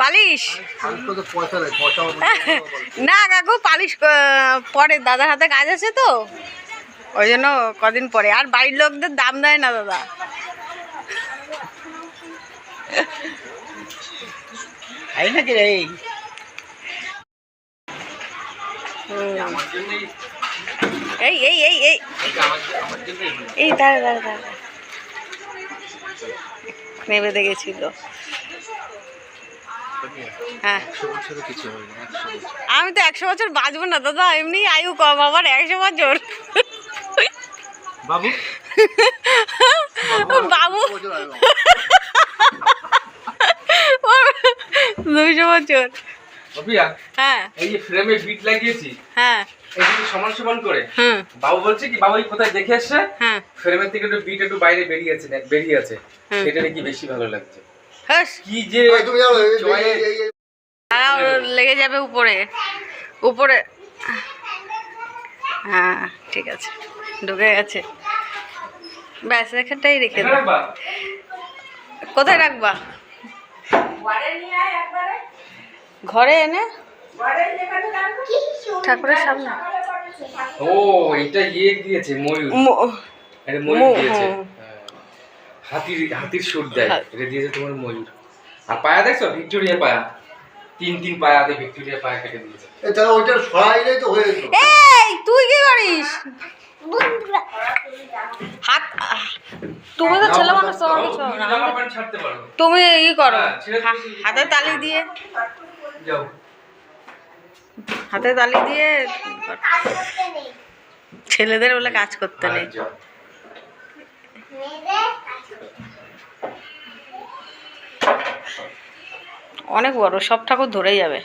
Polish? না কাকু polish পরে দাদার হাতে কাজ আছে তো। ওই জন্য কদিন পরে। আর বাড়ির লোকদের দাম দেয় না দাদা। খাই নাকি রে? এই এই এই এই। এই দাঁড়া দাঁড়া দাঁড়া। নেবে দেখেছিল হ্যাঁ। হয় আমি তো একশো বছর বাঁচবো না দাদা এমনি আয়ু কম আমার একশো বছর। বাবু? বাবু? দুশো বছর হ্যাঁ। এই যে ফ্রেমে বিট লাগিয়েছি হ্যাঁ। সমান সমান করে বাবু বলছে কি বাবু কোথায় দেখে এসছে? হ্যাঁ। ফ্রেমের থেকে একটু বিট একটু বাইরে বেরিয়েছে। সেটা নাকি বেশি ভালো লাগছে। হ্যাঁ কি যে লেগে যাবে উপরে। উপরে। হ্যাঁ ঠিক আছে। ঢুকে গেছে। ব্যাস এখানটাই রেখে রাখবা? কোথায় রাখবা? ঘরে এনে? ঠাকুরের সামনে। ও এটা ইয়ে দিয়েছে ময়ূর। এটা ময়ূর দিয়েছে। হ্যাঁ। হাতির হাতির সুর দেয়। এটা দিয়েছে তোমার ময়ূর। আর পায়া দেখছ? ভিক্টোরিয়া পায়া। তিন তিন পায়াতে ভিক্টোরিয়া পায়া কেটে দিয়েছে। এই তাহলে ওইটা সরাইলেই তো হয়ে যেত এই তুই কি করিস? হাত তুমি তো ছেলে মানুষ তোমার কিছু তুমি ই করো। হ্যাঁ। হাতে তালি দিয়ে। যাও। হাতে তালি দিয়ে ছেলেদের বলে কাজ করতে নেই আর যাও। অনেক বড় সব ঠাকুর ধরে যাবে।